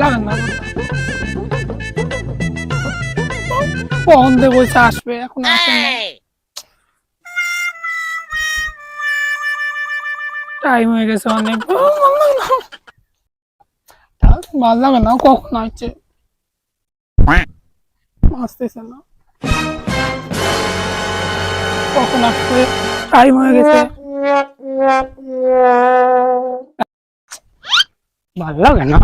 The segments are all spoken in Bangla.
লাগে না। দিয়ে বসে আসবে এখন আসে টাইম হয়ে গেছে অনেক। লাগে না কখন আসছে? আসতেছে না। কখন আসবে? টাইম হয়ে গেছে। ভালো লাগে না।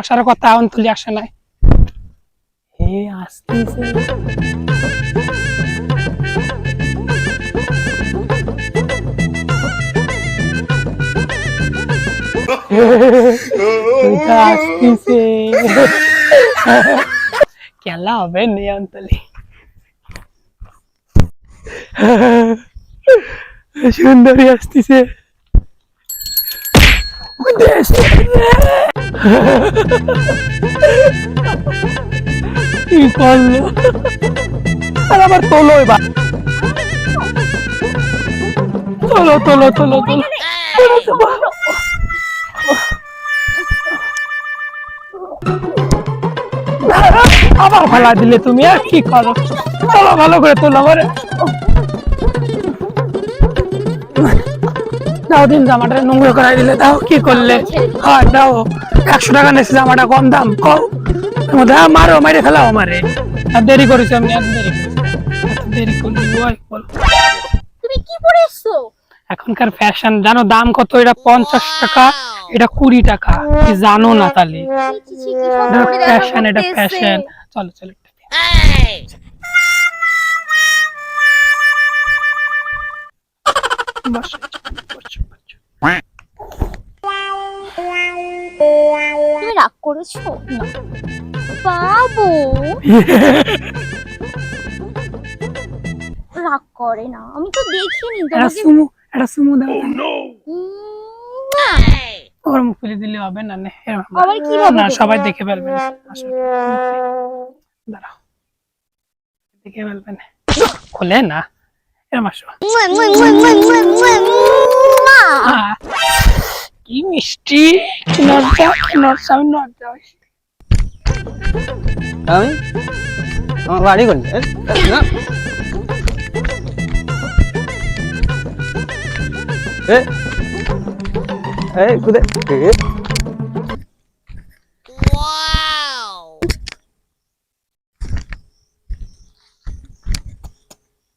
আসার কথা এখন তুলি আসে নাই। হে আসতেছে। আসতেছে। খেলা হবে নিয়ন্তলি সুন্দরী আসতেছে। আবার তোলো এবার। তোলো তোলো তোলো তোলো। আবার দিলে তুমি, আর কি করো? তোলো ভালো করে তোলো আমার। দাও দিন জামাটা নোংরা করাই দিলে দাও কি করলে হয় দাও একশো টাকা নেছে জামাটা কম দাম কও দাও মারো মারে ফেলাও আমারে আর দেরি করেছি আমি এত দেরি দেরি করলি তুমি কি পরে এসছো এখনকার ফ্যাশন জানো দাম কত এটা পঞ্চাশ টাকা এটা কুড়ি টাকা কি জানো না তাহলে ফ্যাশন এটা ফ্যাশন চলো চলো বসো। তুমি রাগ করেছ? বাবু। রাগ করে না। আমি তো দেখিনি সুমু একটা সুমু দাও। উম, ওর মুখ ফেলে দিলে হবে না সবাই দেখে ফেলবে আসো। দাঁড়াও। দেখে ফেলবে না। খোলে না। এরম আসো কি মিষ্টি কি নরটা আমি নরটা আমি আমার বাড়ি কোন কুদে এ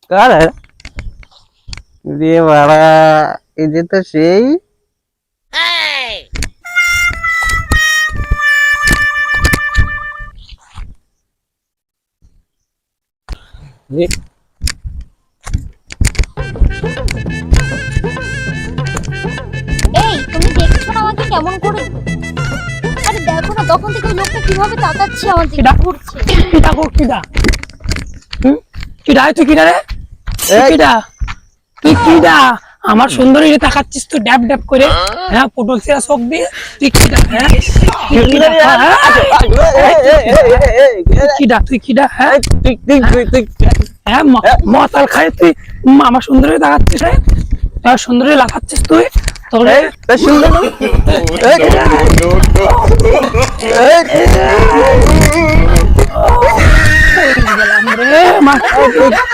কার है রে বাড়া এই যে তো সেই। এই তুমি দেখছ না আমাকে কেমন করে? আরে দেখো না তখন থেকে লোকটা কীভাবে তাকাচ্ছে আমার দিকে কিডা? ঘুরছে কিডা গো কিডা। হুম? কিডা তুই কিডা রে? তুই তুই কিডা আমার সুন্দরী তাকাচ্ছিস তুই ড্যাব ড্যাব করে হ্যাঁ পটল সিরা চোখ দিয়ে তুই হ্যাঁ তুই কিডা হ্যাঁ? তুই কিডা তুই কিডা হ্যাঁ হ্যাঁ মতাল তুই আমার সুন্দরী তাকাচ্ছিস সুন্দরী লাফাচ্ছিস তোরে সুন্দর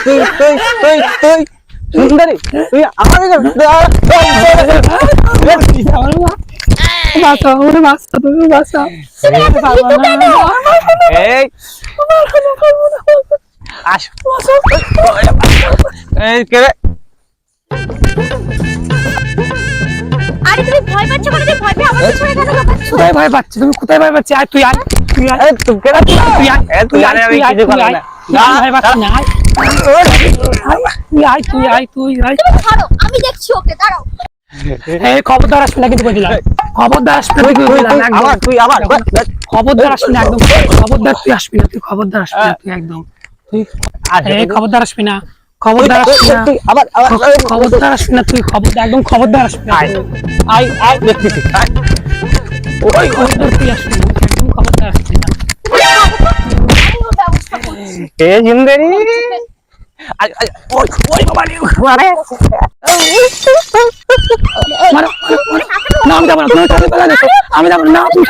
তুই তুই সুন্দরী তুই আমার বাঁচাও ওরে বাঁচা তুমি বাঁচাও। এই আস এই কে আরে তুমি ভয় পাচ্ছ কেন তুমি ভয় পেয়ে আমার পিছনে কেন লাফাচ্ছ কোথায় ভয় পাচ্ছি তুমি কোথায় ভয় পাচ্ছি আয় তুই আয় তুই আয় তুই রে তুই আয় তুই আরে আমি তুই আয়, তুই আয়, তুই আয়, ভয় আয়। তুই আয় তুই আয় আমি দেখছি ওকে দাঁড়াও এই খবরদার আসবি না কিন্তু কই খবরদার আসবি না কিন্তু কই দিলাম একদম। আবার তুই আবার খবরদার আসবি না একদম। খবরদার তুই আসবি না তুই খবরদার আসবি না তুই একদম। তুই এই খবরদার আসবি না খবরদার আসবি না। তুই আবার আবার খবরদার আসবি না তুই খবরদার একদম খবরদার আসবি না। আয় আয় আয় দেখতেছি ওই খবরদার তুই আসবি না তুই একদম খবরদার আসবি না। আমি ওর ব্যবস্থা করছি এ জিন্দেরি আমি যাব না আমি যাব না, তুমি